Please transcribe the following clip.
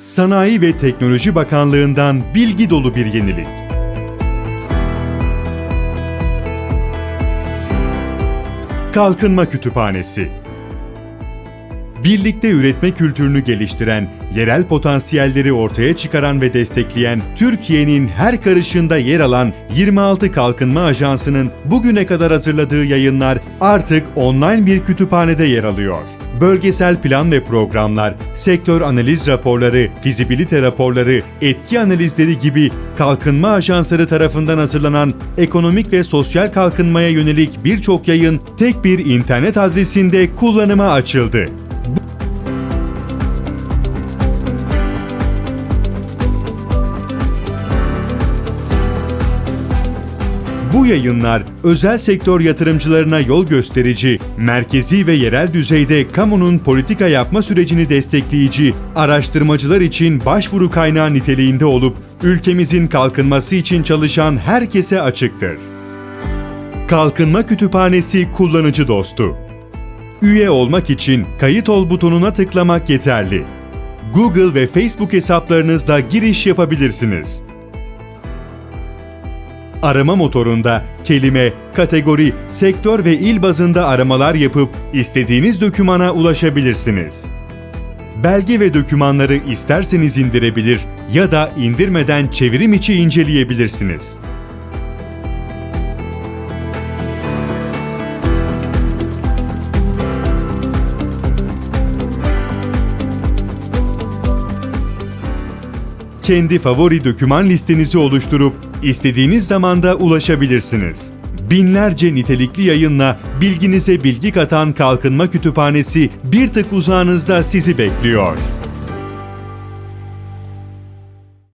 Sanayi ve Teknoloji Bakanlığı'ndan bilgi dolu bir yenilik. Kalkınma Kütüphanesi Birlikte üretme kültürünü geliştiren, yerel potansiyelleri ortaya çıkaran ve destekleyen, Türkiye'nin her karışında yer alan 26 Kalkınma Ajansı'nın bugüne kadar hazırladığı yayınlar artık online bir kütüphanede yer alıyor. Bölgesel plan ve programlar, sektör analiz raporları, fizibilite raporları, etki analizleri gibi kalkınma ajansları tarafından hazırlanan ekonomik ve sosyal kalkınmaya yönelik birçok yayın tek bir internet adresinde kullanıma açıldı. Bu yayınlar özel sektör yatırımcılarına yol gösterici, merkezi ve yerel düzeyde kamunun politika yapma sürecini destekleyici, araştırmacılar için başvuru kaynağı niteliğinde olup ülkemizin kalkınması için çalışan herkese açıktır. Kalkınma Kütüphanesi kullanıcı dostu. Üye olmak için kayıt ol butonuna tıklamak yeterli. Google ve Facebook hesaplarınızla giriş yapabilirsiniz. Arama motorunda kelime, kategori, sektör ve il bazında aramalar yapıp istediğiniz dokümana ulaşabilirsiniz. Belge ve dokümanları isterseniz indirebilir ya da indirmeden çevirim içi inceleyebilirsiniz. Kendi favori doküman listenizi oluşturup istediğiniz zamanda ulaşabilirsiniz. Binlerce nitelikli yayınla bilginize bilgi katan Kalkınma Kütüphanesi bir tık uzağınızda sizi bekliyor.